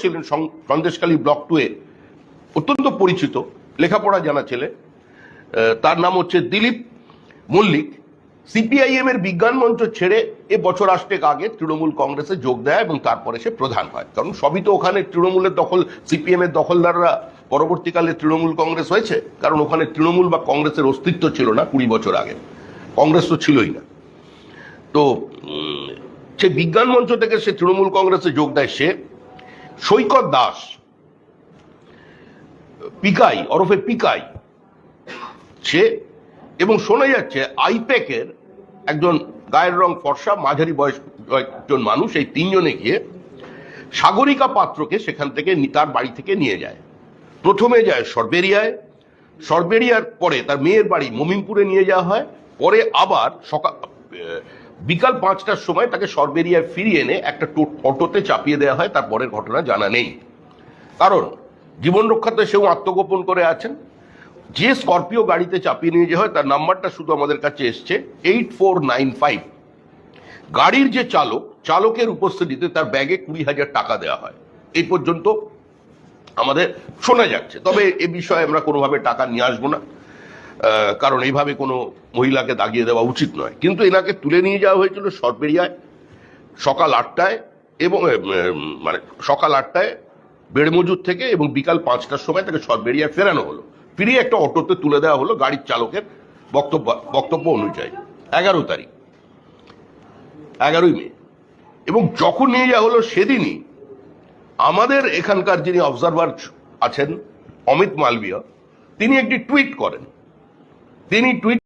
ছিলেন সং- Sandeshkhali block two এ অত্যন্ত পরিচিত, লেখাপড়া জানা ছেলে। তার নাম হচ্ছে দিলীপ মল্লিক। সিপিআইএম এর বিজ্ঞান মঞ্চ ছেড়ে এ বছর আষ্টেক আগে তৃণমূল কংগ্রেসে যোগ দেয় এবং তারপরে সে প্রধান হয়। কারণ সবই তো ওখানে তৃণমূলের দখল, সিপিএম এর দখলদাররা পরবর্তীকালে তৃণমূল কংগ্রেস হয়েছে। কারণ ওখানে তৃণমূল বা কংগ্রেসের অস্তিত্ব ছিল না কুড়ি বছর আগে। কংগ্রেস তো ছিলই না। তো সে বিজ্ঞান মঞ্চ থেকে সে তৃণমূল কংগ্রেসে যোগ দেয় সে। সৈকত দাস। পিকাই, ওরফে পিকাই। সে, এবং শোনা যাচ্ছে আইপ্যাকের একজন গায়ের রং ফর্সা, মাঝারি বয়স একজন মানুষ, এই তিনজনে গিয়ে সাগরিকা পাত্রকে সেখান থেকে তার বাড়ি থেকে নিয়ে যায়। প্রথমে যায় সরবেরিয়ায়। সরবেরিয়ার পরে তার মেয়ের বাড়ি মমিনপুরে নিয়ে যাওয়া হয়। পরে আবার সকাল বিকাল পাঁচটার সময় তাকে সরবেরিয়ায় ফিরিয়ে এনে একটা অটোতে চাপিয়ে দেওয়া হয়, তার পরের ঘটনা জানা নেই। কারণ, জীবন রক্ষাতে সেও আত্মগোপন করে আছেন। যে স্করপিও গাড়িতে চাপিয়ে নিয়ে যাওয়া হয়, তার নাম্বারটা শুধু আমাদের কাছে এসছে এইট ফোর নাইন ফাইভ গাড়ির যে চালক, চালকের উপস্থিতিতে তার ব্যাগে কুড়ি হাজার টাকা দেওয়া হয়। এই পর্যন্ত আমাদের শোনা যাচ্ছে। তবে এ বিষয়ে আমরা কোনোভাবে টাকা নিয়ে আসব না। কারণ এইভাবে কোনো মহিলাকে দাগিয়ে দেওয়া উচিত নয়। কিন্তু এনাকে তুলে নিয়ে যাওয়া হয়েছিল সরবেরিয়ায়, সকাল আটটায় এবং মানে সকাল আটটায় বেড়মজুর থেকে এবং বিকাল পাঁচটার সময় তাকে সরবেরিয়ায় ফেরানো হলো। ফিরিয়ে একটা অটোতে তুলে দেওয়া হলো গাড়ির চালকের বক্তব্য বক্তব্য অনুযায়ী। এগারো তারিখ, এগারোই মে। এবং যখন নিয়ে যাওয়া হলো সেদিনই আমাদের এখানকার যিনি অবজারভার আছেন, অমিত মালবিয়া, তিনি একটি টুইট করেন। তিনি টুইট